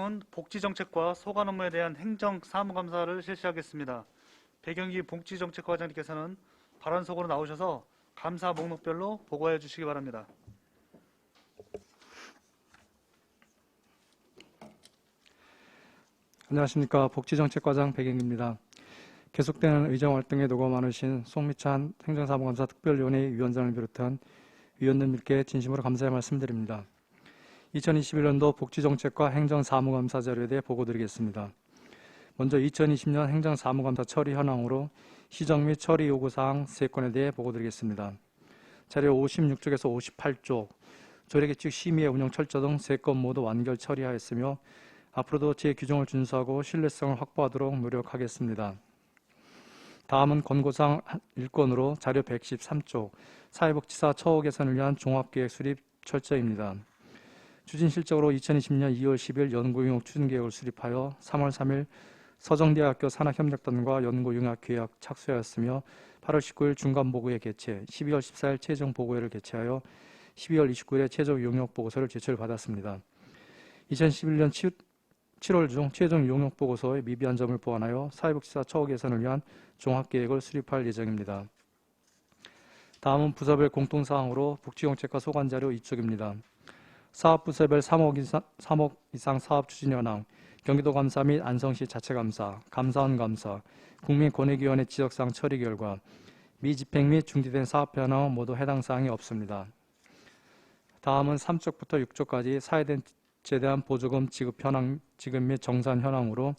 다음은 복지정책과 소관 업무에 대한 행정 사무감사를 실시하겠습니다. 배경기 복지정책과 장님께서는 발언석으로 나오셔서 감사 목록별로 보고해 주시기 바랍니다. 안녕하십니까 복지정책과장 백영기입니다. 계속되는 의정활동에 노고 많으신 송미찬 행정사무감사 특별위원회 위원장을 비롯한 위원님들께 진심으로 감사의 말씀드립니다. 2021년도 복지정책과 행정사무감사 자료에 대해 보고드리겠습니다. 먼저 2020년 행정사무감사 처리 현황으로 시정 및 처리 요구사항 3건에 대해 보고드리겠습니다. 자료 56쪽에서 58쪽, 조례규칙 심의의 운영 철저 등 3건 모두 완결 처리하였으며 앞으로도 제 규정을 준수하고 신뢰성을 확보하도록 노력하겠습니다. 다음은 권고사항 1건으로 자료 113쪽 사회복지사 처우 개선을 위한 종합계획 수립 철저입니다. 추진실적으로 2020년 2월 10일 연구용역 추진계획을 수립하여 3월 3일 서정대학교 산학협력단과 연구용역계약 착수하였으며 8월 19일 중간 보고회 개최, 12월 14일 최종 보고회를 개최하여 12월 29일에 최종 용역 보고서를 제출받았습니다. 2011년 7월 중 최종 용역 보고서에 미비한 점을 보완하여 사회복지사 처우 개선을 위한 종합계획을 수립할 예정입니다. 다음은 부서별 공통사항으로 복지정책과 소관자료 이쪽입니다. 사업부서별 3억 이상, 3억 이상 사업 추진 현황, 경기도 감사 및 안성시 자체 감사, 감사원 감사, 국민권익위원회 지적사항 처리 결과, 미집행 및 중지된 사업 현황은 모두 해당 사항이 없습니다. 다음은 3쪽부터 6쪽까지 사회단체에 대한 보조금 지급 현황, 지급 및 정산 현황으로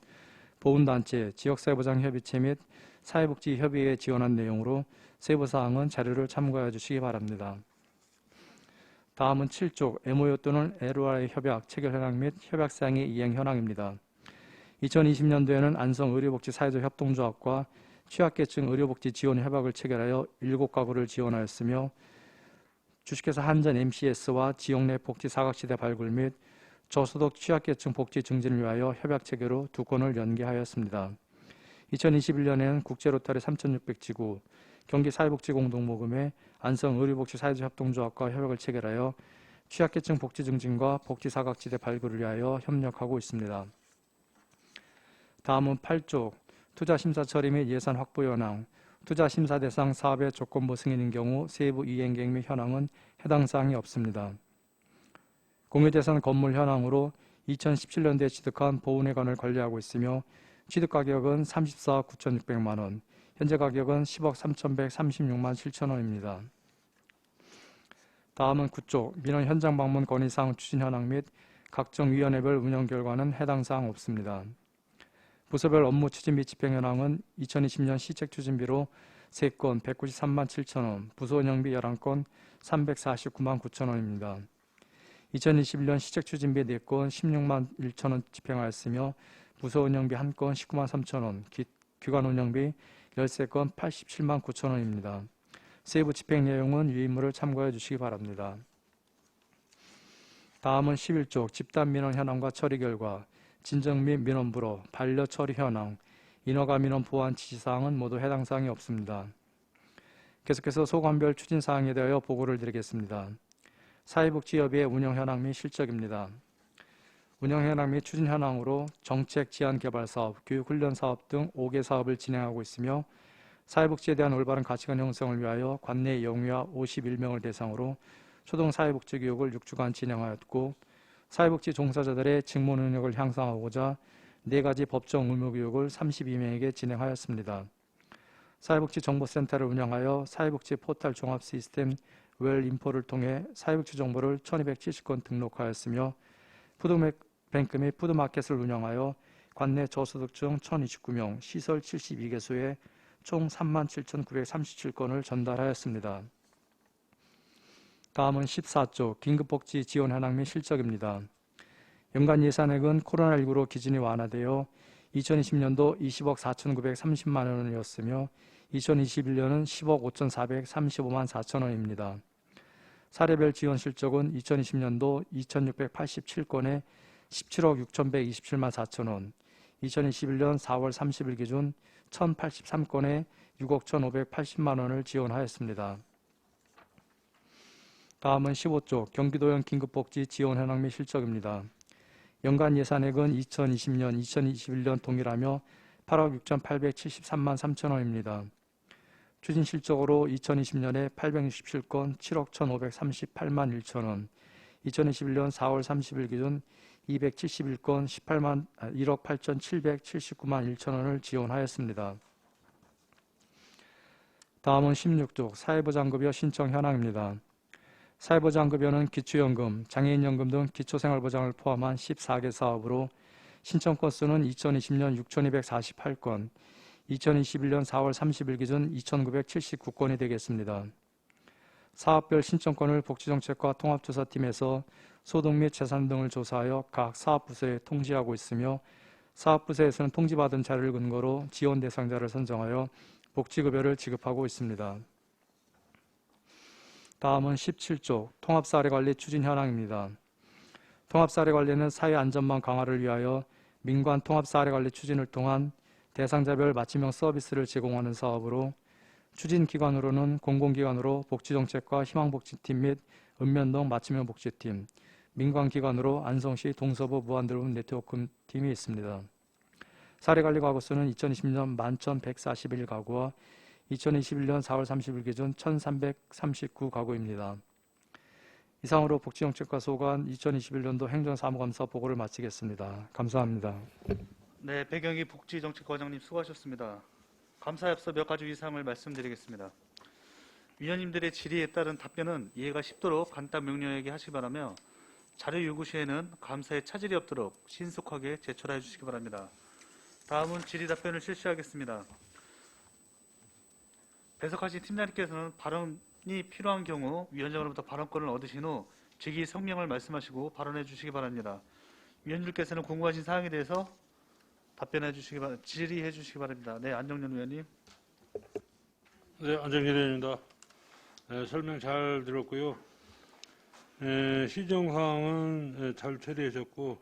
보훈단체, 지역사회보장협의체 및 사회복지협의회에 지원한 내용으로 세부사항은 자료를 참고해 주시기 바랍니다. 다음은 7쪽 MOU 또는 LOI 협약 체결 현황 및 협약 사항의 이행 현황입니다. 2020년도에는 안성 의료복지 사회적 협동조합과 취약계층 의료복지 지원 협약을 체결하여 7가구를 지원하였으며 주식회사 한전 MCS와 지역 내 복지 사각지대 발굴 및 저소득 취약계층 복지 증진을 위하여 협약 체결 후 두 건을 연기하였습니다. 2021년에는 국제로타리 3600지구, 경기사회복지공동모금회, 안성 의료복지 사회적 협동조합과 협약을 체결하여 취약계층 복지 증진과 복지 사각지대 발굴을 위하여 협력하고 있습니다. 다음은 8쪽 투자 심사 처리 및 예산 확보 현황, 투자 심사 대상 사업의 조건부 승인인 경우 세부 이행 계획 및 현황은 해당 사항이 없습니다. 공유재산 건물 현황으로 2017년도에 취득한 보훈회관을 관리하고 있으며 취득 가격은 34억 9,600만 원, 현재 가격은 10억 3,136만 7천 원입니다. 다음은 9쪽 민원 현장 방문 건의 사항 추진 현황 및 각종 위원회별 운영 결과는 해당 사항 없습니다. 부서별 업무 추진 및 집행 현황은 2020년 시책 추진비로 3건 193만 7천 원, 부서 운영비 11건 349만 9천 원입니다. 2021년 시책 추진비 4건 16만 1천 원 집행하였으며 부서 운영비 1건 19만 3천 원, 기관 운영비 13건 87만 9천 원입니다. 세부 집행 내용은 유인물을 참고해 주시기 바랍니다. 다음은 11쪽 집단 민원 현황과 처리 결과, 진정 및 민원 불허, 반려 처리 현황, 인허가 민원 보완 지시사항은 모두 해당 사항이 없습니다. 계속해서 소관별 추진 사항에 대하여 보고를 드리겠습니다. 사회복지협의회 운영 현황 및 실적입니다. 운영 현황 및 추진 현황으로 정책 지원 개발 사업, 교육 훈련 사업 등 5개 사업을 진행하고 있으며 사회복지에 대한 올바른 가치관 형성을 위하여 관내 영유아 51명을 대상으로 초등 사회복지 교육을 6주간 진행하였고 사회복지 종사자들의 직무 능력을 향상하고자 네 가지 법정 의무 교육을 32명에게 진행하였습니다. 사회복지 정보센터를 운영하여 사회복지 포털 종합 시스템 웰인포를 통해 사회복지 정보를 1270건 등록하였으며 뱅크 및 푸드마켓을 운영하여 관내 저소득층 1029명, 시설 72개소에 총 37,937건을 전달하였습니다. 다음은 14조 긴급복지 지원 현황 및 실적입니다. 연간 예산액은 코로나19로 기준이 완화되어 2020년도 20억 4,930만 원이었으며 2021년은 10억 5,435만 4천 원입니다. 사례별 지원 실적은 2020년도 2,687건에 17억 6,127만 4천 원, 2021년 4월 30일 기준 1,083건에 6억 1,580만 원을 지원하였습니다. 다음은 15조 경기도형 긴급복지 지원 현황 및 실적입니다. 연간 예산액은 2020년, 2021년 동일하며 8억 6,873만 3천 원입니다. 추진 실적으로 2020년에 867건 7억 1,538만 1천 원, 2021년 4월 30일 기준 271건 18만 1억 8,779만 1천 원을 지원하였습니다. 다음은 16쪽 사회보장급여 신청 현황입니다. 사회보장급여는 기초연금, 장애인연금 등 기초생활보장을 포함한 14개 사업으로 신청 건수는 2020년 6,248건, 2021년 4월 30일 기준 2,979건이 되겠습니다. 사업별 신청권을 복지정책과 통합조사팀에서 소득 및 재산 등을 조사하여 각 사업부서에 통지하고 있으며 사업부서에서는 통지받은 자료를 근거로 지원 대상자를 선정하여 복지급여를 지급하고 있습니다. 다음은 17조 통합사례관리 추진 현황입니다. 통합사례관리는 사회안전망 강화를 위하여 민관 통합사례관리 추진을 통한 대상자별 맞춤형 서비스를 제공하는 사업으로 추진기관으로는 공공기관으로 복지정책과 희망복지팀 및 읍면동 맞춤형 복지팀, 민관기관으로 안성시 동서부 무한드럼 네트워크 팀이 있습니다. 사례관리 가구수는 2020년 11,141가구와 2021년 4월 30일 기준 1,339가구입니다. 이상으로 복지정책과 소관 2021년도 행정사무감사 보고를 마치겠습니다. 감사합니다. 네, 배경희 복지정책과장님 수고하셨습니다. 감사에 앞서 몇 가지 이상을 말씀드리겠습니다. 위원님들의 질의에 따른 답변은 이해가 쉽도록 간단 명료하게 하시기 바라며 자료 요구 시에는 감사에 차질이 없도록 신속하게 제출해 주시기 바랍니다. 다음은 질의 답변을 실시하겠습니다. 배석하신 팀장님께서는 발언이 필요한 경우 위원장으로부터 발언권을 얻으신 후 직위 성명을 말씀하시고 발언해 주시기 바랍니다. 위원님께서는 궁금하신 사항에 대해서 답변해 주시기 바랍니다. 질의해 주시기 바랍니다. 네, 안정년 위원님. 네, 안정길 의원입니다. 네, 설명 잘 들었고요. 에, 시정 사항은 에, 잘 처리하셨고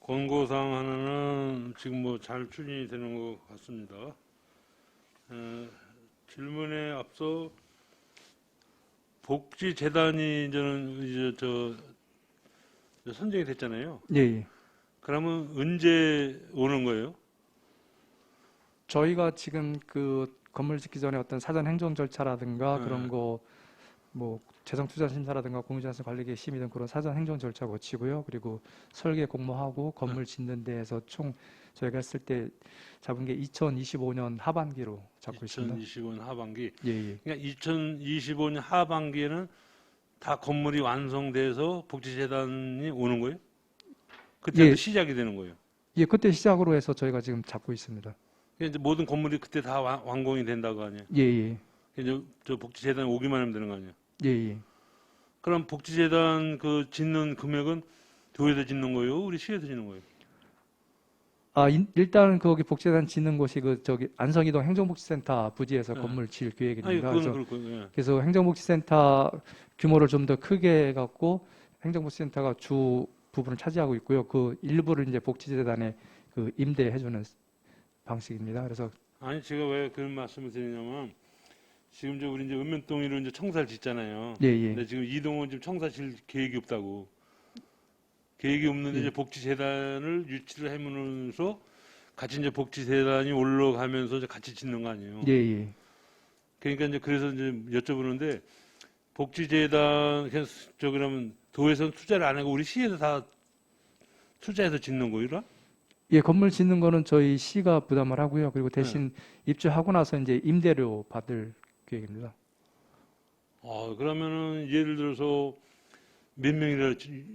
권고 사항 하나는 지금 뭐 잘 추진이 되는 것 같습니다. 에, 질문에 앞서 복지재단이 저는 이제 저, 저 선정이 됐잖아요. 예, 예. 그러면 언제 오는 거예요? 저희가 지금 그 건물 짓기 전에 어떤 사전 행정 절차라든가 네. 그런 거 뭐 재정 투자 심사라든가 공유자산 관리계 심의 등 그런 사전 행정 절차 거치고요. 그리고 설계 공모하고 건물 짓는 데에서 총 저희가 했을 때 잡은 게 2025년 하반기로 잡고 있습니다. 2025년 하반기. 예, 예. 그러니까 2025년 하반기에는 다 건물이 완성돼서 복지재단이 오는 거예요? 그때 예. 시작이 되는 거예요. 예, 그때 시작으로 해서 저희가 지금 잡고 있습니다. 이제 모든 건물이 그때 다 완- 완공이 된다고 아니에요? 예, 예. 이제 저 복지재단 오기만 하면 되는 거 아니에요? 예, 예. 그럼 복지재단 그 짓는 금액은 교회에서 짓는 거예요? 우리 시에서 짓는 거예요? 아, 인- 일단은 거기 복지단 짓는 곳이 그 저기 안성이동 행정복지센터 부지에서 네. 건물 지을 아니 계획입니다. 그건 그래서 예. 그래서 행정복지센터 규모를 좀 더 크게 해갖고 행정복지센터가 주 부분을 차지하고 있고요. 그 일부를 이제 복지재단에 그 임대해주는 방식입니다. 그래서 아니 제가 왜 그런 말씀을 드리냐면 지금 저 우리 이제 읍면동으로 이제 청사를 짓잖아요. 예, 예. 근데 지금 이동은 지금 청사실 계획이 없다고. 계획이 없는데 예. 이제 복지재단을 유치를 해면서 같이 이제 복지재단이 올라가면서 이제 같이 짓는 거 아니에요. 예, 예. 그러니까 이제 그래서 이제 여쭤보는데 복지재단 그냥 저 그러면 도에서는 투자를 안 하고 우리 시에서 다 투자해서 짓는 거이라? 예, 건물 짓는 거는 저희 시가 부담을 하고요. 그리고 대신 네. 입주하고 나서 이제 임대료 받을 계획입니다. 아 그러면은 예를 들어서 몇 명이라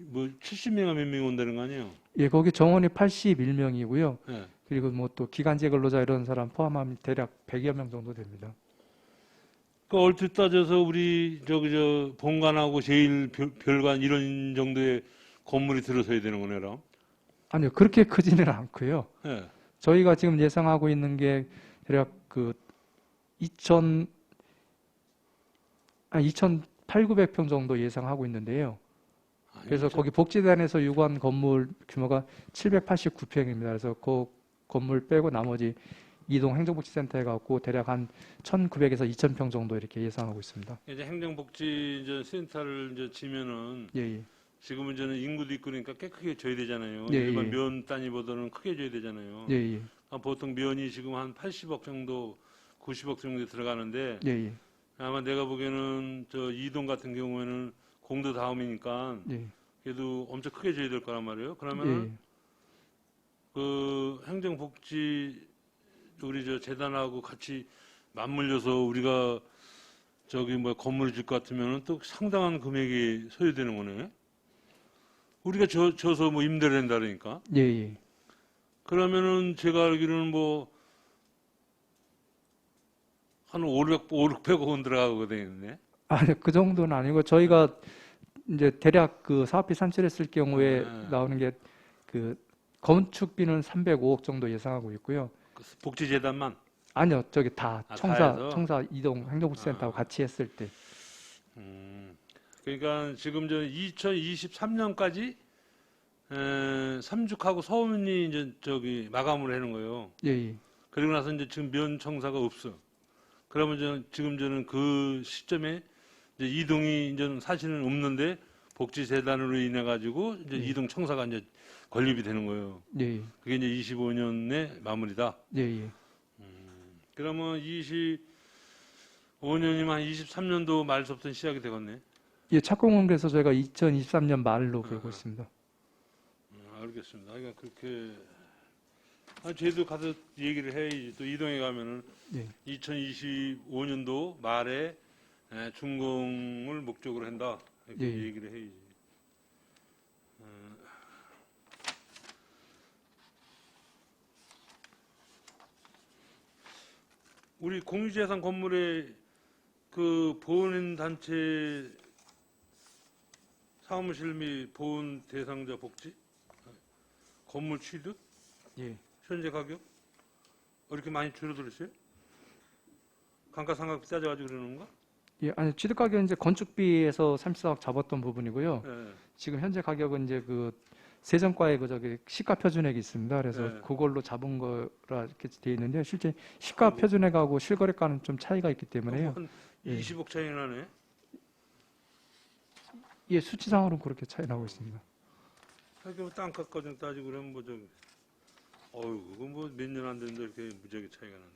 뭐 70명이 몇 명이 온다는 거 아니에요? 예, 거기 정원이 81명이고요. 예. 그리고 뭐 또 기간제 근로자 이런 사람 포함하면 대략 100여 명 정도 됩니다. 그 얼핏 따져서 우리 저기 저 본관하고 제일 별, 별관 이런 정도의 건물이 들어서야 되는 거네요. 아니요, 그렇게 크지는 않고요. 예. 저희가 지금 예상하고 있는 게 대략 그 2천 아 2,800평 정도 예상하고 있는데요. 그래서 거기 복지단에서 유관 건물 규모가 789평입니다. 그래서 그 건물 빼고 나머지 이동 행정복지센터에 갖고 대략 한 1,900에서 2,000평 정도 이렇게 예상하고 있습니다. 이제 행정복지 이제 센터를 이제 지면은 예, 예. 지금은 저는 인구도 있고 그러니까 꽤 크게 줘야 되잖아요. 예, 일반 예. 면 단위보다는 크게 줘야 되잖아요. 예, 예, 아, 보통 면이 지금 한 80억 정도, 90억 정도 들어가는데 예, 예, 아마 내가 보기에는 저 이동 같은 경우에는 공도 다음이니까 예, 그래도 엄청 크게 줘야 될 거란 말이에요. 예, 그러면 그 행정복지 우리 저 재단하고 같이 맞물려서 우리가 저기 뭐 건물을 질 것 같으면은 또 상당한 금액이 소요되는 거네. 우리가 저, 져서 뭐 임대를 한다 그러니까. 예, 예. 그러면은 제가 알기로는 뭐, 한 500, 5, 600억 원 들어가고 되겠네. 아니, 그 정도는 아니고 저희가 이제 대략 그 사업비 산출했을 경우에 네. 나오는 게 그 건축비는 305억 정도 예상하고 있고요. 그 복지재단만. 아니요, 저기 다 아, 청사, 다? 청사 이동 행정복지센터하고 아. 같이 했을 때. 음, 그러니까 지금 저 2023년까지 에, 삼죽하고 서울이 이제 저기 마감을 하는 거예요. 예, 예, 그리고 나서 이제 지금 면 청사가 없어. 그러면 저는 지금 저는 그 시점에 이제 이동이 이제 사실은 없는데 복지재단으로 인해 가지고 이제 예. 이동 청사가 이제 건립이 되는 거예요. 예, 예, 그게 이제 25년의 마무리다. 예, 예. 그러면 25년이면 한 23년도 말서부터 시작이 되겠네. 예, 착공원에서 저희가 2023년 말로 아. 보고 있습니다. 음, 알겠습니다. 그러니까 그렇게 아, 저희도 가서 얘기를 해야지. 또 이동에 가면은 예. 2025년도 말에 에, 준공을 목적으로 한다. 이렇게 예, 예. 얘기를 해야지. 어, 우리 공유재산 건물에 그 보훈 단체 사무실 및 보훈 대상자 복지 건물 취득 예. 현재 가격 이렇게 많이 줄어들었어요? 감가상각 따져가지고 그러는 건가? 예, 아니 취득 가격은 이제 건축비에서 34억 잡았던 부분이고요. 예. 지금 현재 가격은 이제 그 세정과의 그 저기 시가 표준액이 있습니다. 그래서 네. 그걸로 잡은 거라 이렇게 돼 있는데 실제 시가 표준액하고 실거래가는 좀 차이가 있기 때문에요. 한 예. 20억 차이 나네. 예, 수치상으로 그렇게 차이 나고 있습니다. 하긴 땅값까지 따지고 그러면 뭐 저기 어휴 그거 뭐 몇 년 안 됐는데 이렇게 무지하게 차이가 나네.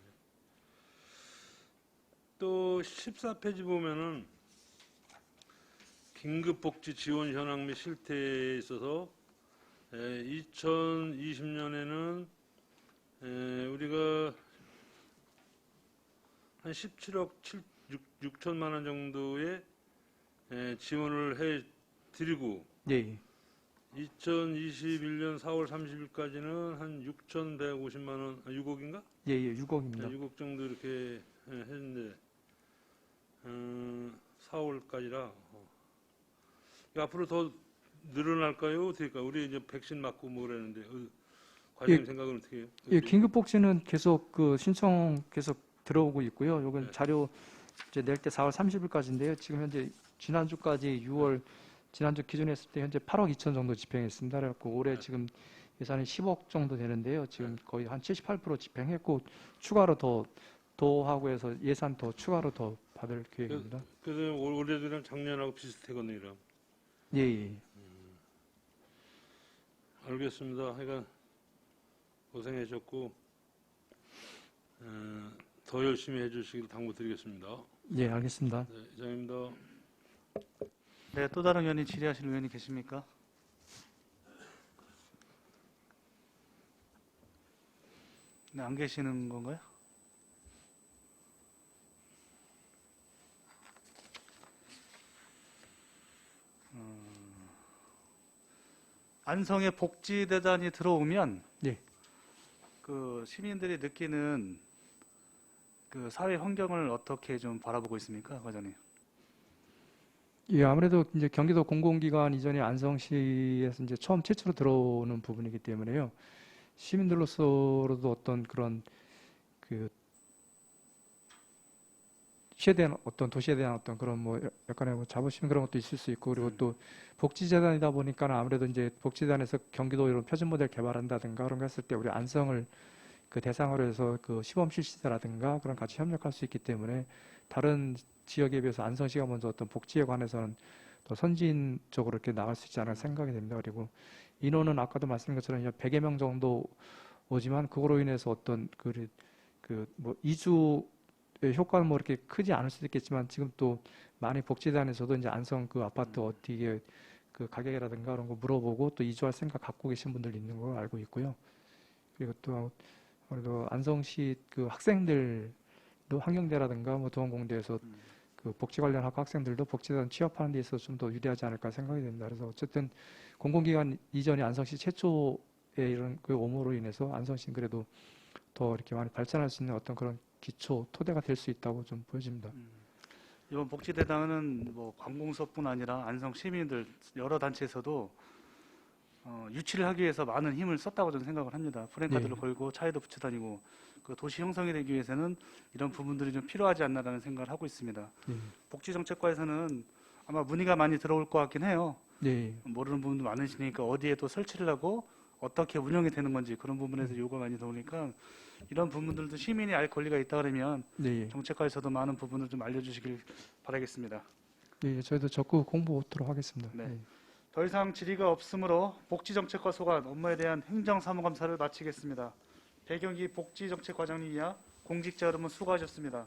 또 14페이지 보면은 긴급복지 지원 현황 및 실태에 있어서 2020년에는 우리가 한 17억 7, 6, 천만원 정도의 에, 지원을 해 드리고 예, 예. 2021년 4월 30일까지는 한 6,150만 원, 아, 6억인가? 예, 예, 6억입니다. 6억 정도 이렇게 예, 했는데 음, 4월까지라 어. 이거 앞으로 더 늘어날까요? 어떻게 할까요? 우리 이제 백신 맞고 뭐 그러는데 어, 과장님 예. 생각은 어떻게 해요? 예, 긴급 복지는 계속 그 신청 계속 들어오고 있고요. 요건 네. 자료 이제 낼 때 4월 30일까지인데요. 지금 현재 지난주까지 6월 지난주 기준에 했을 때 현재 8억 2천 정도 집행했습니다. 그래갖고 올해 네. 지금 예산이 10억 정도 되는데요. 지금 거의 한 78% 집행했고 추가로 더더 하고 해서 예산 더 추가로 더 받을 계획입니다. 그래서 올- 올해도 작년하고 비슷하거든요. 이럼. 예, 예. 알겠습니다. 하여간 고생하셨고 어, 더 열심히 해주시길 당부드리겠습니다. 예, 알겠습니다. 네, 이상입니다. 네, 또 다른 의원이 질의하실 의원이 계십니까? 네, 안 계시는 건가요? 안성에 복지대단이 들어오면 예. 그 시민들이 느끼는 그 사회 환경을 어떻게 좀 바라보고 있습니까, 과장님? 예, 아무래도 이제 경기도 공공기관 이전에 안성시에서 이제 처음 최초로 들어오는 부분이기 때문에요. 시민들로서도 어떤 그런 그 시에 대한 어떤 도시에 대한 어떤 그런 뭐 약간의 뭐 자부심 그런 것도 있을 수 있고 그리고 음. 또 복지재단이다 보니까 아무래도 이제 복지재단에서 경기도 이런 표준 모델 개발한다든가 그런 거 했을 때 우리 안성을 그 대상으로 해서 그 시범 실시라든가 그런 같이 협력할 수 있기 때문에 다른 지역에 비해서 안성시가 먼저 어떤 복지에 관해서는 더 선진적으로 이렇게 나갈 수 있지 않을까 생각이 됩니다. 그리고 인원은 아까도 말씀드린 것처럼 100여 명 정도 오지만 그거로 인해서 어떤 그, 그 뭐 이주의 효과는 뭐 이렇게 크지 않을 수도 있겠지만 지금 또 많이 복지단에서도 이제 안성 그 아파트 어떻게 그 가격이라든가 그런 거 물어보고 또 이주할 생각 갖고 계신 분들 있는 걸 알고 있고요. 그리고 또 그래도 안성시 그 학생들도 환경대라든가 뭐 도원공대에서 음. 그 복지 관련 학과 학생들도 복지단 취업하는 데 있어서 좀 더 유리하지 않을까 생각이 됩니다. 그래서 어쨌든 공공기관 이전이 안성시 최초의 이런 그 오모로 인해서 안성시는 그래도 더 이렇게 많이 발전할 수 있는 어떤 그런 기초 토대가 될 수 있다고 좀 보여집니다. 음. 이번 복지대단은 뭐 관공서뿐 아니라 안성 시민들 여러 단체에서도 어, 유치를 하기 위해서 많은 힘을 썼다고 저는 생각을 합니다. 프랭카드를 네. 걸고 차에도 붙여 다니고 그 도시 형성이 되기 위해서는 이런 부분들이 좀 필요하지 않나라는 생각을 하고 있습니다. 예. 복지정책과에서는 아마 문의가 많이 들어올 것 같긴 해요. 네, 모르는 부분도 많으시니까 어디에 또 설치를 하고 어떻게 운영이 되는 건지 그런 부분에서 요구가 많이 들어오니까 이런 부분들도 시민이 알 권리가 있다 그러면 네, 정책과에서도 많은 부분을 좀 알려주시길 바라겠습니다. 네, 저희도 적극 공부하도록 하겠습니다. 네. 네. 더 이상 질의가 없으므로 복지정책과 소관 업무에 대한 행정사무감사를 마치겠습니다. 배경기 복지정책과장님이야 공직자 여러분 수고하셨습니다.